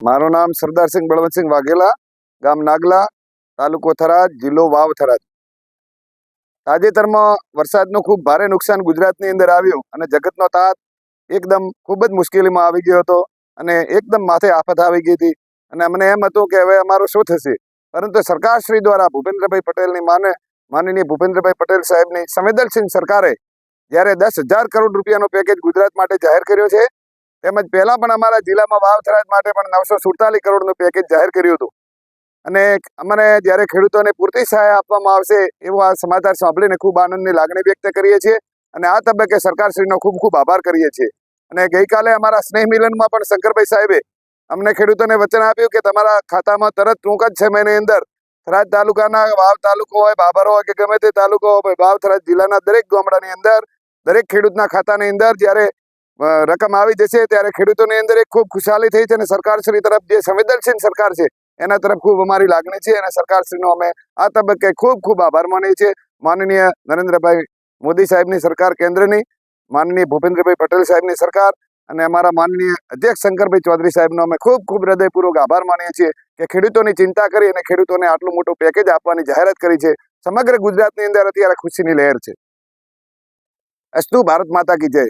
મારું નામ સરદારસિંહ બળવંતસિંહ વાઘેલા, ગામ નાગલા, તાલુકો થરાદ, જિલ્લો વાવ થરાદ. તાજેતરમાં વરસાદનું ખૂબ ભારે નુકસાન ગુજરાતની અંદર આવ્યું અને જગતનો તાત એકદમ ખૂબ જ મુશ્કેલીમાં આવી ગયો હતો અને એકદમ માથે આફત આવી ગઈ હતી. અને અમને એમ હતું કે હવે અમારું શું થશે? પરંતુ સરકારશ્રી દ્વારા ભૂપેન્દ્રભાઈ પટેલની માને, માનનીય ભૂપેન્દ્રભાઈ પટેલ સાહેબની સંવેદનશીલ સરકારે જ્યારે દસ હજાર કરોડ રૂપિયાનો પેકેજ ગુજરાત માટે જાહેર કર્યો છે તેમજ પહેલા પણ અમારા જિલ્લામાં વાવ થરાદ માટે પણ નવસો સુડતાલીસ કરોડનું પેકેજ જાહેર કર્યું હતું. અને અમને જ્યારે ખેડૂતોને પૂરતી સહાય આપવામાં આવશે એવો આ સમાચાર સાંભળીને ખૂબ આનંદની લાગણી વ્યક્ત કરીએ છીએ. અને આ તબક્કે સરકારશ્રીનો ખૂબ ખૂબ આભાર કરીએ છીએ. અને ગઈકાલે અમારા સ્નેહ મિલનમાં પણ શંકરભાઈ સાહેબે અમને ખેડૂતોને વચન આપ્યું કે તમારા ખાતામાં તરત ટૂંક જ છ મહિને અંદર થરાદ તાલુકાના વાવ તાલુકો હોય, બાબરો હોય કે ગમે તે તાલુકો હોય વાવ થરાદ જિલ્લાના દરેક ગામડાની અંદર, દરેક ખેડૂતના ખાતાની અંદર જ્યારે રકમ આવી જશે ત્યારે ખેડૂતોની અંદર એક ખૂબ ખુશાલી થઈ છે અને સરકારશ્રી તરફ જે સંવેદનશીલ સરકાર છે, એના તરફ ખૂબ અમારી લાગણી છે અને સરકારશ્રીનો અમે આ તબક્કે ખૂબ ખૂબ આભાર માનીએ છીએ. માનનીય નરેન્દ્રભાઈ મોદી સાહેબની સરકાર કેન્દ્રની, માનનીય ભૂપેન્દ્રભાઈ પટેલ સાહેબની સરકાર અને અમારા માનનીય અધ્યક્ષ શંકરભાઈ ચૌધરી સાહેબનો અમે ખૂબ ખૂબ હૃદયપૂર્વક આભાર માનીએ છીએ કે ખેડૂતોની ચિંતા કરી અને ખેડૂતોને આટલું મોટું પેકેજ આપવાની જાહેરાત કરી છે. સમગ્ર ગુજરાતની અંદર અત્યારે ખુશીની લહેર છે. અસ્તુ ભારત માતા કી જય.